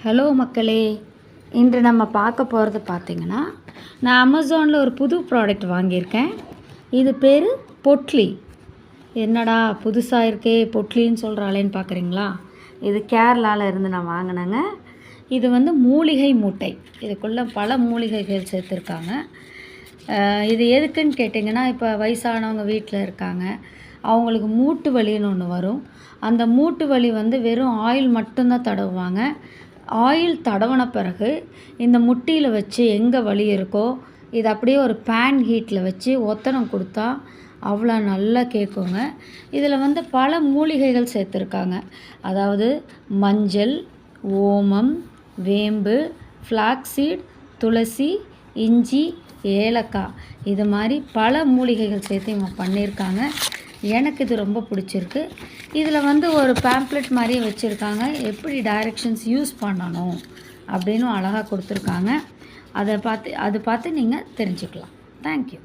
Hello மக்களே இன்று நம்ம பார்க்க போகிறது பார்த்திங்கன்னா நான் அமேசானில் ஒரு புது ப்ராடக்ட் வாங்கியிருக்கேன். இது பேர் பொட்லி. என்னடா புதுசாக இருக்கே பொட்லின்னு சொல்கிறாளேன்னு பார்க்குறீங்களா? இது கேரளாவில் இருந்து நான் வாங்கினேங்க. இது வந்து மூலிகை மூட்டை. இதுக்குள்ளே பல மூலிகைகள் சேர்த்துருக்காங்க. இது எதுக்குன்னு கேட்டிங்கன்னா இப்போ வயசானவங்க வீட்டில் இருக்காங்க. அவங்களுக்கு மூட்டு வலின்னு ஒன்று வரும். அந்த மூட்டு வலி வந்து வெறும் ஆயில் மட்டும்தான் தடவுவாங்க. ஆயில் தடவின பிறகு இந்த முட்டியில் வச்சு எங்கே வலி இருக்கோ இது அப்படியே ஒரு பேன் ஹீட்டில் வச்சு ஒத்தனம் கொடுத்தா அவ்வளோ நல்லா கேட்குங்க இதில் வந்து பல மூலிகைகள் சேர்த்துருக்காங்க. அதாவது மஞ்சள் ஓமம் வேம்பு ஃப்ளாக்ஸீட் துளசி இஞ்சி ஏலக்காய். இது மாதிரி பல மூலிகைகள் சேர்த்து இவங்க பண்ணியிருக்காங்க. எனக்கு இது ரொம்ப பிடிச்சிருக்கு. இதில் வந்து ஒரு பேம்ப்ளெட் மாதிரியே வச்சுருக்காங்க. எப்படி டைரெக்ஷன்ஸ் யூஸ் பண்ணணும் அப்படின்னு அழகாக கொடுத்துருக்காங்க. அதை பார்த்து அதை பார்த்து நீங்கள் தெரிஞ்சுக்கலாம். தேங்க்யூ